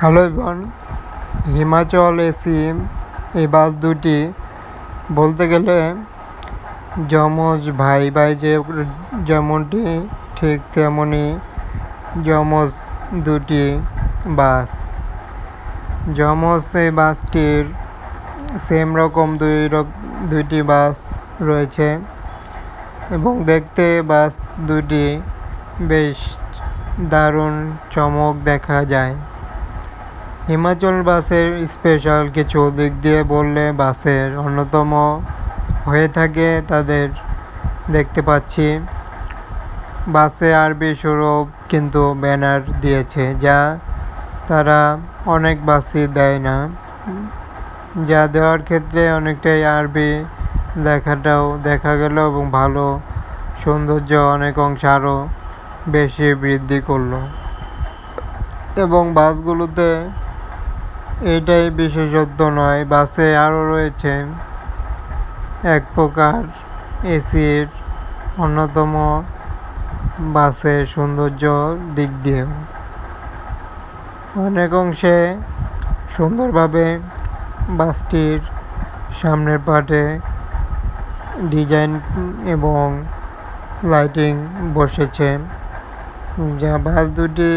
Hello everyone, Himachal AC এই বাস দুটি বলতে গেলে যমজ ভাই ভাই যে যেমনটি ঠিক তেমনই যমজ দুটি বাস। যমজ এই বাসটির সেম রকম দুই দুইটি বাস রয়েছে এবং দেখতে বাস দুটি বেশ দারুণ চমক দেখা যায়। হিমাচল বাসের স্পেশাল কিছু দিক দিয়ে বললে বাসের অন্যতম হয়ে থাকে তাদের দেখতে পাচ্ছি। বাসে আরবি স্বরূপ কিন্তু ব্যানার দিয়েছে, যা তারা অনেক বাসই দেয় না। যা দেওয়ার ক্ষেত্রে অনেকটাই আরবি লেখাটাও দেখা গেল এবং ভালো সৌন্দর্য অনেক অংশে আরও বেশি বৃদ্ধি করল। এবং বাসগুলোতে এটাই বিশেষত্ব নয়, বাসে আরও রয়েছে এক প্রকার এসির অন্যতম বাসের সৌন্দর্য দিক দিয়ে। অনেক অংশে সুন্দরভাবে বাসটির সামনের পাটে ডিজাইন এবং লাইটিং বসেছে, যা বাস দুটি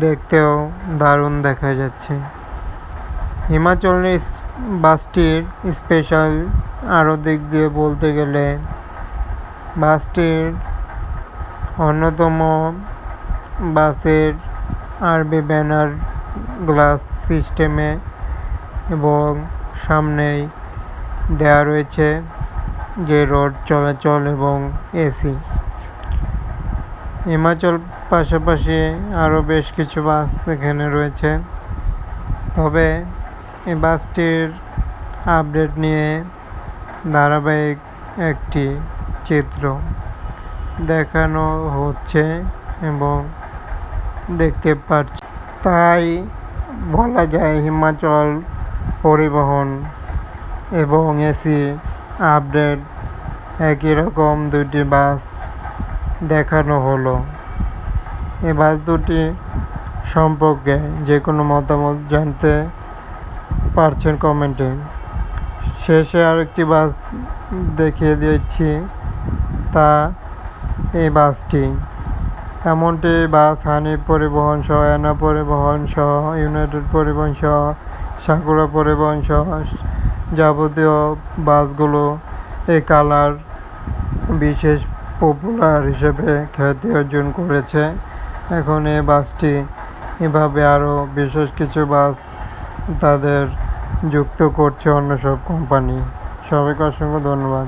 দেখতেও দারুণ দেখা যাচ্ছে। হিমাচল বাসটির স্পেশাল আরও দিক দিয়ে বলতে গেলে বাসটির অন্যতম বাসের আরবি ব্যানার গ্লাস সিস্টেমে এবং সামনেই দেওয়া রয়েছে যে রোড চলাচল এবং এসি। হিমাচল পাশাপাশি আরও বেশ কিছু বাস এখানে রয়েছে। তবে এই বাসটির আপডেট নিয়ে ধারাবাহিক একটি চিত্র দেখানো হচ্ছে এবং দেখতে পাচ্ছি তাই বলা যায় হিমাচল পরিবহন এবং এসি আপডেট একই রকম দুটি বাস দেখানো হলো। এ বাস দুটি সম্পর্কে যে কোনো মতামত জানতে পারছেন কমেন্টে। শেষে আরেকটি বাস দেখিয়ে দিচ্ছি তা এই বাসটি। এমনটি বাস হানি পরিবহন সহ, এনা পরিবহন সহ, ইউনাইটেড পরিবহন সহ সাকুরা পরিবহন সহ যাবতীয় বাসগুলো এই কালার বিশেষ পপুলার হিসেবে খ্যাতি অর্জন করেছে। এখন এই বাসটি এভাবে আরও বিশেষ কিছু বাস তাদের যুক্ত করছে অন্য সব কোম্পানি সবাইকে অসংখ্য ধন্যবাদ।